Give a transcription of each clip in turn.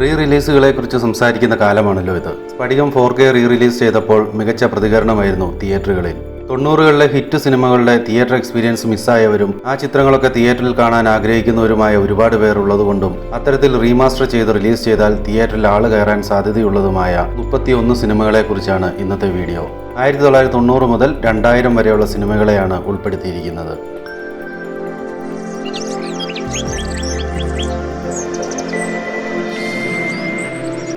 Re റിലീസുകളെ കുറിച്ച് സംസാരിക്കുന്ന കാലമാണല്ലോ ഇത്. Sphadikam four K re release ചെയ്തപ്പോൾ മികച്ച പ്രതികരണമായിരുന്നു തിയേറ്ററുകളിൽ. തൊണ്ണൂറുകളിലെ ഹിറ്റ് സിനിമകളുടെ തിയേറ്റർ എക്സ്പീരിയൻസ് മിസ്സായവരും ആ ചിത്രങ്ങളൊക്കെ തിയേറ്ററിൽ കാണാൻ ആഗ്രഹിക്കുന്നവരുമായ ഒരുപാട് പേർ ഉള്ളതുകൊണ്ടും അത്തരത്തിൽ റീമാസ്റ്റർ ചെയ്ത് റിലീസ് ചെയ്താൽ തിയേറ്ററിൽ ആൾ കയറാൻ സാധ്യതയുള്ളതുമായ മുപ്പത്തിയൊന്ന് സിനിമകളെ കുറിച്ചാണ് ഇന്നത്തെ വീഡിയോ. ആയിരത്തി തൊള്ളായിരത്തി തൊണ്ണൂറ് മുതൽ രണ്ടായിരം വരെയുള്ള സിനിമകളെയാണ് ഉൾപ്പെടുത്തിയിരിക്കുന്നത്.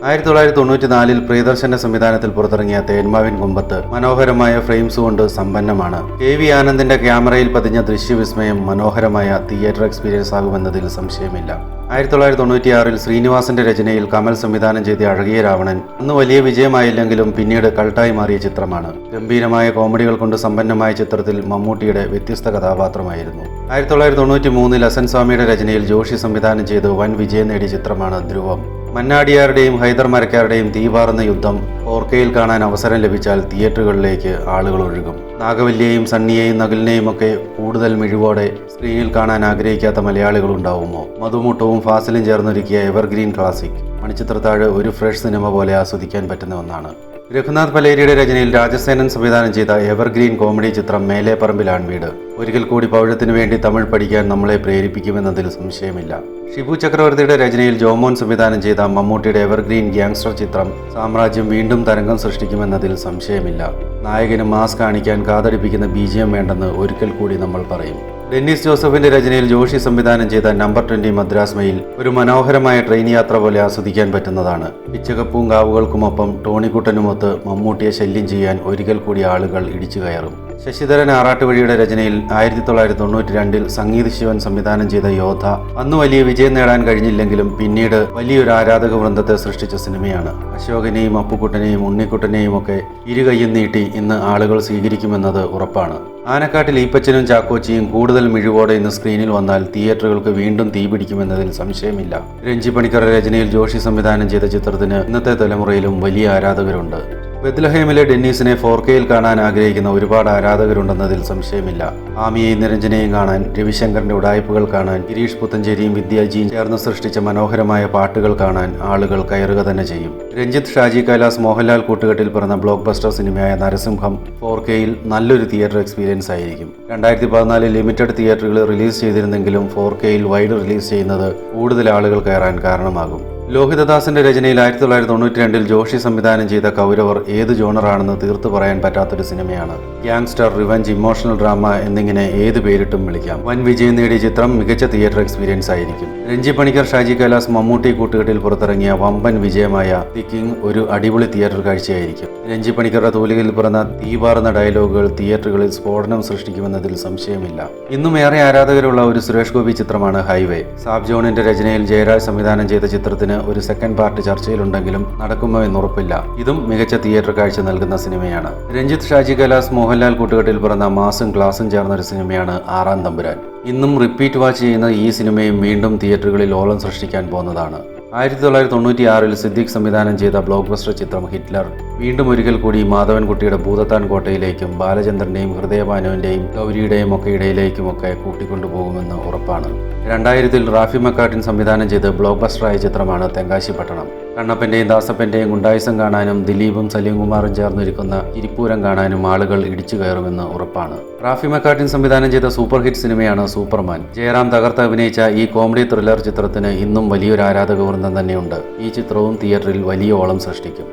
ആയിരത്തി തൊള്ളായിരത്തി തൊണ്ണൂറ്റി നാലിൽ പ്രിയദർശന്റെ സംവിധാനത്തിൽ പുറത്തിറങ്ങിയ തേന്മാവിൻ കുമ്പത്ത് മനോഹരമായ ഫ്രെയിംസ് കൊണ്ട് സമ്പന്നമാണ്. കെ വി ആനന്ദിന്റെ ക്യാമറയിൽ പതിഞ്ഞ ദൃശ്യവിസ്മയം മനോഹരമായ തിയേറ്റർ എക്സ്പീരിയൻസ് ആകുമെന്നതിൽ സംശയമില്ല. ആയിരത്തി തൊള്ളായിരത്തി തൊണ്ണൂറ്റിയാറിൽ ശ്രീനിവാസന്റെ രചനയിൽ കമൽ സംവിധാനം ചെയ്ത അഴകിയ രാവണൻ അന്ന് വലിയ വിജയമായില്ലെങ്കിലും പിന്നീട് കൾട്ടായി മാറിയ ചിത്രമാണ്. ഗംഭീരമായ കോമഡികൾ കൊണ്ട് സമ്പന്നമായ ചിത്രത്തിൽ മമ്മൂട്ടിയുടെ വ്യത്യസ്ത കഥാപാത്രമായിരുന്നു. ആയിരത്തി തൊള്ളായിരത്തി തൊണ്ണൂറ്റി മൂന്നിൽ അസൻ സ്വാമിയുടെ രചനയിൽ ജോഷി സംവിധാനം ചെയ്ത് വൻ വിജയം നേടിയ ചിത്രമാണ് ധ്രുവം. മന്നാടിയാരുടെയും ഹൈദർ മരക്കാരുടെയും തീപാറുന്ന യുദ്ധം ഓർക്കയിൽ കാണാൻ അവസരം ലഭിച്ചാൽ തിയേറ്ററുകളിലേക്ക് ആളുകൾ ഒഴുകും. നാഗവല്ലിയെയും സണ്ണിയെയും നകുലിനെയും ഒക്കെ കൂടുതൽ മിഴിവോടെ സ്ക്രീനിൽ കാണാൻ ആഗ്രഹിക്കാത്ത മലയാളികൾ ഉണ്ടാവുമോ? മധുമുട്ടവും ഫാസിലും ചേർന്നൊരുക്കിയ എവർഗ്രീൻ ക്ലാസിക്. മണിച്ചിത്രത്താഴ് ഒരു ഫ്രഷ് സിനിമ പോലെ ആസ്വദിക്കാൻ പറ്റുന്ന ഒന്നാണ്. രഘുനാഥ് പലേരിയുടെ രചനയിൽ രാജസേനൻ സംവിധാനം ചെയ്ത എവർഗ്രീൻ കോമഡി ചിത്രം മേലെ പറമ്പിലാണ് വീട്. ഒരിക്കൽ കൂടി പൗഴത്തിനു വേണ്ടി തമിഴ് പഠിക്കാൻ നമ്മളെ പ്രേരിപ്പിക്കുമെന്നതിൽ സംശയമില്ല. ഷിബു ചക്രവർത്തിയുടെ രചനയിൽ ജോമോൻ സംവിധാനം ചെയ്ത മമ്മൂട്ടിയുടെ എവർഗ്രീൻ ഗ്യാങ്സ്റ്റർ ചിത്രം സാമ്രാജ്യം വീണ്ടും തരംഗം സൃഷ്ടിക്കുമെന്നതിൽ സംശയമില്ല. നായകന് മാസ് കാണിക്കാൻ കാതടിപ്പിക്കുന്ന ബീജിയം വേണ്ടെന്ന് ഒരിക്കൽ കൂടി നമ്മൾ പറയും. ഡെന്നിസ് ജോസഫിന്റെ രചനയിൽ ജോഷി സംവിധാനം ചെയ്ത നമ്പർ ട്വന്റി മദ്രാസ് മെയിൽ ഒരു മനോഹരമായ ട്രെയിൻ യാത്ര പോലെ ആസ്വദിക്കാൻ പറ്റുന്നതാണ്. പിച്ചകപ്പും കാവുകൾക്കുമൊപ്പം ടോണിക്കുട്ടനുമൊത്ത് മമ്മൂട്ടിയെ ശല്യം ചെയ്യാൻ ഒരിക്കൽ കൂടി ആളുകൾ ഇടിച്ചു കയറും. ശശിധരൻ ആറാട്ടുവഴിയുടെ രചനയിൽ ആയിരത്തി തൊള്ളായിരത്തി തൊണ്ണൂറ്റി രണ്ടിൽ സംഗീത് ശിവൻ സംവിധാനം ചെയ്ത യോദ്ധ. അന്ന് വലിയ വിജയം നേടാൻ കഴിഞ്ഞില്ലെങ്കിലും പിന്നീട് വലിയൊരു ആരാധക വൃന്ദത്തെ സൃഷ്ടിച്ച സിനിമയാണ്. അശോകനെയും അപ്പുക്കുട്ടനെയും ഉണ്ണിക്കുട്ടനെയും ഒക്കെ ഇരുകൈയും നീട്ടി ഇന്ന് ആളുകൾ സ്വീകരിക്കുമെന്നത് ഉറപ്പാണ്. ആനക്കാട്ടിൽ ഈപ്പച്ചനും ചാക്കോച്ചിയും കൂടുതൽ മിഴിവോടെ ഇന്ന് സ്ക്രീനിൽ വന്നാൽ തിയേറ്ററുകൾക്ക് വീണ്ടും തീപിടിക്കുമെന്നതിൽ സംശയമില്ല. രഞ്ജി പണിക്കർ രചനയിൽ ജോഷി സംവിധാനം ചെയ്ത ചിത്രത്തിന് ഇന്നത്തെ തലമുറയിലും വലിയ ആരാധകരുണ്ട്. ബെത്ലഹേമിലെ ഡെന്നീസിനെ ഫോർ കെയിൽ കാണാൻ ആഗ്രഹിക്കുന്ന ഒരുപാട് ആരാധകരുണ്ടെന്നതിൽ സംശയമില്ല. ആമിയെയും നിരഞ്ജനെയും കാണാൻ രവിശങ്കറിന്റെ ഉടായ്പകൾ കാണാൻ ഗിരീഷ് പുത്തഞ്ചേരിയും വിദ്യാജിയും ചേർന്ന് സൃഷ്ടിച്ച മനോഹരമായ പാട്ടുകൾ കാണാൻ ആളുകൾ കയറുക തന്നെ ചെയ്യും. രഞ്ജിത്ത് ഷാജി കൈലാസ് മോഹൻലാൽ കൂട്ടുകെട്ടിൽ പിറന്ന ബ്ലോക്ക് ബസ്റ്റർ സിനിമയായ നരസിംഹം ഫോർ കെയിൽ നല്ലൊരു തിയേറ്റർ എക്സ്പീരിയൻസ് ആയിരിക്കും. രണ്ടായിരത്തി പതിനാലിൽ ലിമിറ്റഡ് തിയേറ്ററുകൾ റിലീസ് ചെയ്തിരുന്നെങ്കിലും ഫോർ കെയിൽ വൈഡ് റിലീസ് ചെയ്യുന്നത് കൂടുതൽ ആളുകൾ കയറാൻ കാരണമാകും. ലോഹിതദാസിന്റെ രചനയിൽ ആയിരത്തി തൊള്ളായിരത്തി തൊണ്ണൂറ്റി രണ്ടിൽ ജോഷി സംവിധാനം ചെയ്ത കൗരവർ ഏത് ജോണറാണെന്ന് തീർത്തു പറയാൻ പറ്റാത്തൊരു സിനിമയാണ്. ഗ്യാങ്സ്റ്റർ റിവഞ്ച് ഇമോഷണൽ ഡ്രാമ എന്നിങ്ങനെ ഏത് പേരിട്ടും വിളിക്കാം. വൻ വിജയം നേടിയ ചിത്രം മികച്ച തിയേറ്റർ എക്സ്പീരിയൻസ് ആയിരിക്കും. രഞ്ജി പണിക്കർ ഷാജി കൈലാസ് മമ്മൂട്ടി കൂട്ടുകെട്ടിൽ പുറത്തിറങ്ങിയ വമ്പൻ വിജയമായ ദി കിങ് ഒരു അടിപൊളി തിയേറ്റർ കാഴ്ചയായിരിക്കും. രഞ്ജി പണിക്കറുടെ തൂലികയിൽ പിറന്ന തീപാറുന്ന ഡയലോഗുകൾ തിയേറ്ററുകളിൽ സ്ഫോടനം സൃഷ്ടിക്കുമെന്നതിൽ സംശയമില്ല. ഇന്നും ഏറെ ആരാധകരുള്ള ഒരു സുരേഷ് ഗോപി ചിത്രമാണ് ഹൈവേ. സാബ് ജോണിന്റെ രചനയിൽ ജയരാജ് സംവിധാനം ചെയ്ത ചിത്രത്തിന് ഒരു സെക്കൻഡ് പാർട്ട് ചർച്ചയിലുണ്ടെങ്കിലും നടക്കുമോ എന്നുറപ്പില്ല. ഇതും മികച്ച തിയേറ്റർ കാഴ്ച നൽകുന്ന സിനിമയാണ്. രഞ്ജിത്ത് ഷാജി കലാസ് മോഹൻലാൽ കൂട്ടുകെട്ടിൽ പിറന്ന മാസും ക്ലാസും ചേർന്ന ഒരു സിനിമയാണ് ആറാം തമ്പുരാൻ. ഇന്നും റിപ്പീറ്റ് വാച്ച് ചെയ്യുന്ന ഈ സിനിമയും വീണ്ടും തിയേറ്ററുകളിൽ ഓളം സൃഷ്ടിക്കാൻ പോകുന്നതാണ്. ആയിരത്തി തൊള്ളായിരത്തി തൊണ്ണൂറ്റി ആറിൽ സിദ്ദിഖ് സംവിധാനം ചെയ്ത ബ്ലോക്ക് ബസ്റ്റർ ചിത്രം ഹിറ്റ്ലർ. വീണ്ടും ഒരിക്കൽ കൂടി മാധവൻകുട്ടിയുടെ ഭൂതത്താൻ കോട്ടയിലേക്കും ബാലചന്ദ്രന്റെയും ഹൃദയഭാനുവിന്റെയും ഗൗരിയുടെയും ഒക്കെ ഇടയിലേക്കുമൊക്കെ കൂട്ടിക്കൊണ്ടുപോകുമെന്ന് ഉറപ്പാണ്. രണ്ടായിരത്തിൽ റാഫി മക്കാട്ടിൻ സംവിധാനം ചെയ്ത് ബ്ലോക്ക് ബസ്റ്ററായ ചിത്രമാണ് തെങ്കാശി പട്ടണം. കണ്ണപ്പന്റെയും ദാസപ്പന്റെയും ഗുണ്ടായുസം കാണാനും ദിലീപും സലീംകുമാറും ചേർന്നിരിക്കുന്ന ഇരിപ്പൂരം കാണാനും ആളുകൾ ഇടിച്ചു കയറുമെന്ന് ഉറപ്പാണ്. റാഫി മക്കാട്ടിൻ സംവിധാനം ചെയ്ത സൂപ്പർ ഹിറ്റ് സിനിമയാണ് സൂപ്പർമാൻ. ജയറാം തകർത്ത് അഭിനയിച്ച ഈ കോമഡി ത്രില്ലർ ചിത്രത്തിന് ഇന്നും വലിയൊരു ആരാധക വൃന്ദം തന്നെയുണ്ട്. ഈ ചിത്രവും തിയേറ്ററിൽ വലിയ ഓളം സൃഷ്ടിക്കും.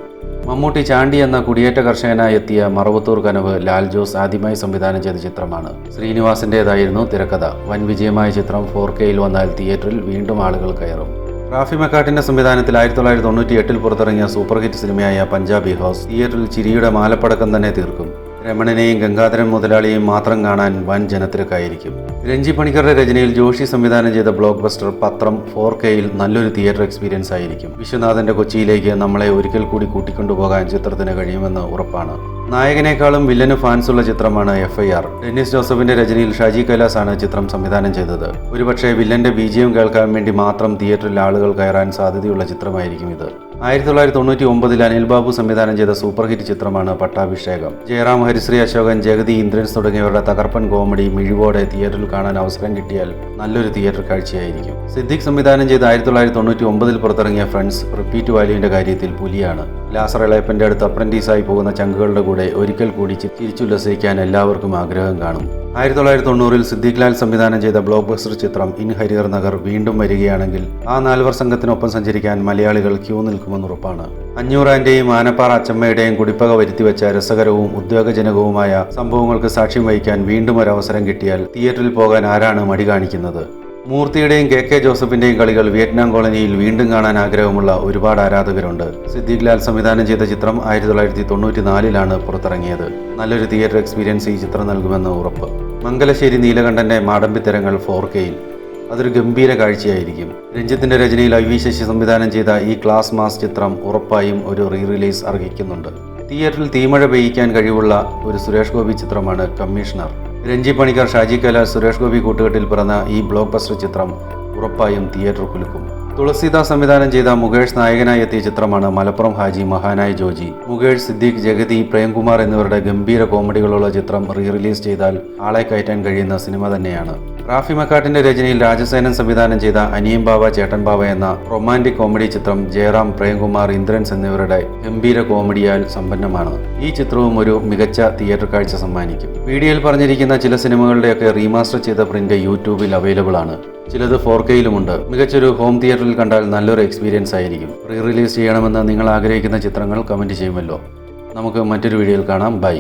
മമ്മൂട്ടി ചാണ്ടി എന്ന കുടിയേറ്റ കർഷകനായി എത്തിയ മറവത്തൂർ കനവ് ലാൽ ജോസ് ആദ്യമായി സംവിധാനം ചെയ്ത ചിത്രമാണ്. ശ്രീനിവാസിന്റെതായിരുന്നു തിരക്കഥ. വൻ വിജയമായ ചിത്രം ഫോർ കെയിൽ വന്നാൽ തിയേറ്ററിൽ വീണ്ടും ആളുകൾ കയറും. റാഫി മക്കാട്ടിന്റെ സംവിധാനത്തിൽ ആയിരത്തി തൊള്ളായിരത്തി തൊണ്ണൂറ്റി എട്ടിൽ പുറത്തിറങ്ങിയ സൂപ്പർ ഹിറ്റ് സിനിമയായ പഞ്ചാബി ഹൗസ് തിയേറ്ററിൽ ചിരിയുടെ മാലപ്പടക്കം തന്നെ തീർക്കും. രമണനെയും ഗംഗാധരൻ മുതലാളിയെയും മാത്രം കാണാൻ വൻ ജനത്തിരക്കായിരിക്കും. രഞ്ജി പണിക്കറുടെ രചനയിൽ ജോഷി സംവിധാനം ചെയ്ത ബ്ലോക്ക് ബസ്റ്റർ പത്രം ഫോർ കെയിൽ നല്ലൊരു തിയേറ്റർ എക്സ്പീരിയൻസ് ആയിരിക്കും. വിശ്വനാഥന്റെ കൊച്ചിയിലേക്ക് നമ്മളെ ഒരിക്കൽ കൂടി കൂട്ടിക്കൊണ്ടുപോകാൻ ചിത്രത്തിന് കഴിയുമെന്ന് ഉറപ്പാണ്. നായകനേക്കാളും വില്ലന് ഫാൻസുള്ള ചിത്രമാണ് എഫ് ഐ ആർ ഡെന്നിസ് ജോസഫിന്റെ രചനയിൽ ഷാജി കൈലാസ് ആണ് ചിത്രം സംവിധാനം ചെയ്തത്. ഒരുപക്ഷെ വില്ലന്റെ ബീജിയം കേൾക്കാൻ വേണ്ടി മാത്രം തിയേറ്ററിൽ ആളുകൾ കയറാൻ സാധ്യതയുള്ള ചിത്രമായിരിക്കും ഇത്. ആയിരത്തി തൊള്ളായിരത്തി തൊണ്ണൂറ്റി ഒമ്പതിൽ അനിൽ ബാബു സംവിധാനം ചെയ്ത സൂപ്പർ ഹിറ്റ് ചിത്രമാണ് പട്ടാഭിഷേകം. ജയറാം ഹരിശ്രീ അശോകൻ ജഗതി ഇന്ദ്രൻസ് തുടങ്ങിയവരുടെ തകർപ്പൻ കോമഡി മിഴിവോടെ തിയേറ്ററിൽ കാണാൻ അവസരം കിട്ടിയാൽ നല്ലൊരു തിയേറ്റർ കാഴ്ചയായിരിക്കും. സിദ്ദിഖ് സംവിധാനം ചെയ്ത് ആയിരത്തി തൊള്ളായിരത്തി തൊണ്ണൂറ്റി ഒമ്പതിൽ പുറത്തിറങ്ങിയ ഫ്രണ്ട്സ് റിപ്പീറ്റ് വാല്യൂവിന്റെ കാര്യത്തിൽ പുലിയാണ്. ലാസർ ഇളയപ്പന്റെ അടുത്ത് അപ്രന്റീസായി പോകുന്ന ചങ്കുകളുടെ കൂടെ ഒരിക്കൽ കൂടി തിരിച്ചുല്ലസിക്കാൻ എല്ലാവർക്കും ആഗ്രഹം കാണും. ആയിരത്തി തൊള്ളായിരത്തി തൊണ്ണൂറിൽ സിദ്ദീഖ് ലാൽ സംവിധാനം ചെയ്ത ബ്ലോക്ക് ബസ്റ്റർ ചിത്രം ഇൻ ഹരിഹർ നഗർ വീണ്ടും വരികയാണെങ്കിൽ ആ നാൽവർ സംഘത്തിനൊപ്പം സഞ്ചരിക്കാൻ മലയാളികൾ ക്യൂ നിൽക്കുമെന്ന് ഉറപ്പാണ് അഞ്ഞൂറാന്റെയും ആനപ്പാറ അച്ചമ്മയുടെയും കുടിപ്പക വരുത്തിവെച്ച രസകരവും ഉദ്യോഗജനകവുമായ സംഭവങ്ങൾക്ക് സാക്ഷ്യം വഹിക്കാൻ വീണ്ടും ഒരു അവസരം കിട്ടിയാൽ തിയേറ്ററിൽ പോകാൻ ആരാണ് മടി കാണിക്കുന്നത്? മൂർത്തിയുടെയും കെ കെ ജോസഫിന്റെയും കളികൾ വിയറ്റ്നാം കോളനിയിൽ വീണ്ടും കാണാൻ ആഗ്രഹമുള്ള ഒരുപാട് ആരാധകരുണ്ട്. സിദ്ദീഖ് ലാൽ സംവിധാനം ചെയ്ത ചിത്രം ആയിരത്തി തൊള്ളായിരത്തി തൊണ്ണൂറ്റി നാലിലാണ് പുറത്തിറങ്ങിയത്. നല്ലൊരു തിയേറ്റർ എക്സ്പീരിയൻസ് ഈ ചിത്രം നൽകുമെന്ന് ഉറപ്പ്. മംഗലശ്ശേരി നീലകണ്ഠന്റെ മാടമ്പിത്തരങ്ങൾ ഫോർ കെയിൽ അതൊരു ഗംഭീര കാഴ്ചയായിരിക്കും. രഞ്ജിത്തിന്റെ രചനയിൽ ഐ വി ശശി സംവിധാനം ചെയ്ത ഈ ക്ലാസ് മാസ് ചിത്രം ഉറപ്പായും ഒരു റീ റിലീസ് അർഹിക്കുന്നുണ്ട്. തിയേറ്ററിൽ തീമഴ പെയ്യിക്കാൻ കഴിവുള്ള ഒരു സുരേഷ് ഗോപി ചിത്രമാണ് കമ്മീഷണർ. രഞ്ജി പണിക്കർ ഷാജി കല സുരേഷ് ഗോപി കൂട്ടുകെട്ടിൽ പിറന്ന ഈ ബ്ലോക്ക് ബസ്റ്റർ ചിത്രം ഉറപ്പായും തിയേറ്റർ കുലുക്കും. തുളസീദാസ് സംവിധാനം ചെയ്ത മുകേഷ് നായകനായി എത്തിയ ചിത്രമാണ് മലപ്പുറം ഹാജി മഹാനായ ജോജി. മുകേഷ് സിദ്ദീഖ് ജഗതി പ്രേംകുമാർ എന്നിവരുടെ ഗംഭീര കോമഡികളുള്ള ചിത്രം റീ റിലീസ് ചെയ്താൽ ആളെ കയറ്റാൻ കഴിയുന്ന സിനിമ തന്നെയാണ്. റാഫി മക്കാട്ടിന്റെ രചനയിൽ രാജസേനൻ സംവിധാനം ചെയ്ത അനിയം ബാവ ചേട്ടൻ ബാവ എന്ന റൊമാന്റിക് കോമഡി ചിത്രം ജയറാം പ്രേംകുമാർ ഇന്ദ്രൻസ് എന്നിവരുടെ ഗംഭീര കോമഡിയാൽ സമ്പന്നമാണ്. ഈ ചിത്രവും ഒരു മികച്ച തിയേറ്റർ കാഴ്ച സമ്മാനിക്കും. വീഡിയോയിൽ പറഞ്ഞിരിക്കുന്ന ചില സിനിമകളുടെയൊക്കെ റീമാസ്റ്റർ ചെയ്ത പ്രിന്റ് യൂട്യൂബിൽ അവൈലബിൾ ആണ്. ചിലത് ഫോർ കെയിലുമുണ്ട് മികച്ചൊരു ഹോം തിയേറ്ററിൽ കണ്ടാൽ നല്ലൊരു എക്സ്പീരിയൻസ് ആയിരിക്കും. റീ റിലീസ് ചെയ്യണമെന്ന് നിങ്ങൾ ആഗ്രഹിക്കുന്ന ചിത്രങ്ങൾ കമന്റ് ചെയ്യുമല്ലോ. നമുക്ക് മറ്റൊരു വീഡിയോയിൽ കാണാം. ബൈ.